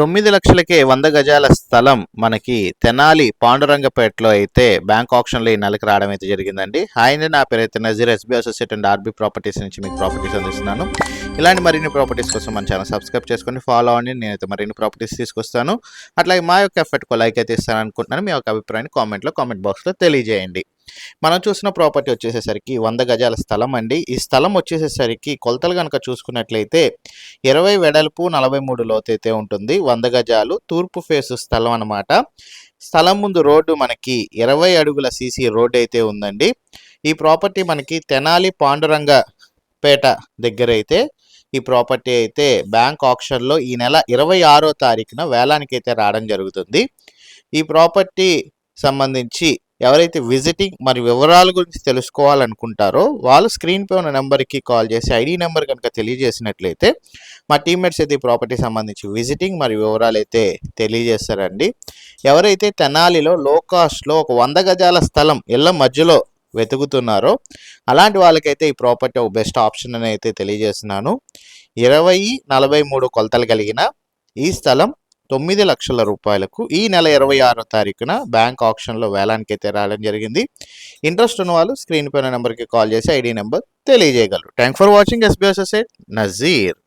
తొమ్మిది లక్షలకే వంద గజాల స్థలం మనకి తెనాలి పాండురంగపేటలో అయితే బ్యాంక్ ఆప్షన్లో ఈ నెలకు రావడం అయితే జరిగిందండి. హాయ్ అండి నా పేరు అయితే Nazeer SB associate and RB properties నుంచి మీకు ప్రాపర్టీస్ అందిస్తున్నాను. ఇలాంటి మరిన్ని ప్రాపర్టీస్ కోసం మన ఛానల్ సబ్స్క్రైబ్ చేసుకొని ఫాలో అవ్వండి. నేనైతే మరిన్ని ప్రాపర్టీస్ తీసుకొస్తాను. అట్లాగే మా యొక్క ఎఫర్ట్కు లైక్ అయితే ఇస్తాను అనుకుంటున్నాను మీ యొక్క అభిప్రాయాన్ని కామెంట్లో కామెంట్ బాక్స్లో తెలియజేయండి. మనం చూసిన ప్రాపర్టీ వచ్చేసేసరికి వంద గజాల స్థలం అండి. ఈ స్థలం వచ్చేసేసరికి కొలతలు కనుక చూసుకున్నట్లయితే ఇరవై వెడల్పు నలభై మూడు లోతైతే ఉంటుంది. వంద గజాలు తూర్పు ఫేసు స్థలం అన్నమాట. స్థలం ముందు రోడ్డు మనకి ఇరవై అడుగుల సీసీ రోడ్ అయితే ఉందండి. ఈ ప్రాపర్టీ మనకి తెనాలి పాండురంగ పేట దగ్గర అయితే ఈ ప్రాపర్టీ అయితే బ్యాంక్ ఆప్షన్లో ఈ నెల ఇరవై ఆరో తారీఖున వేలానికి అయితే రావడం జరుగుతుంది. ఈ ప్రాపర్టీ సంబంధించి ఎవరైతే విజిటింగ్ మరి వివరాల గురించి తెలుసుకోవాలనుకుంటారో వాళ్ళు స్క్రీన్పై ఉన్న నెంబర్కి కాల్ చేసి ఐడి నెంబర్ కనుక తెలియజేసినట్లయితే మా టీమ్మేట్స్ అయితే ఈ ప్రాపర్టీ సంబంధించి విజిటింగ్ మరి వివరాలు అయితే తెలియజేస్తారండి. ఎవరైతే తెనాలిలో లో కాస్ట్లో ఒక వంద గజాల స్థలం ఇళ్ళ మధ్యలో వెతుకుతున్నారో అలాంటి వాళ్ళకైతే ఈ ప్రాపర్టీ ఒక బెస్ట్ ఆప్షన్ అని అయితే తెలియజేస్తున్నాను. ఇరవై నలభై మూడు కొలతలు కలిగిన ఈ స్థలం తొమ్మిది లక్షల రూపాయలకు ఈ నెల ఇరవై ఆరో తారీఖున బ్యాంక్ ఆప్షన్లో వేలానికి అయితే రావడం జరిగింది. ఇంట్రెస్ట్ ఉన్న వాళ్ళు స్క్రీన్ పైన నెంబర్కి కాల్ చేసి ఐడి నెంబర్ తెలియజేయగలరు. Thank for watching SBS Nazeer.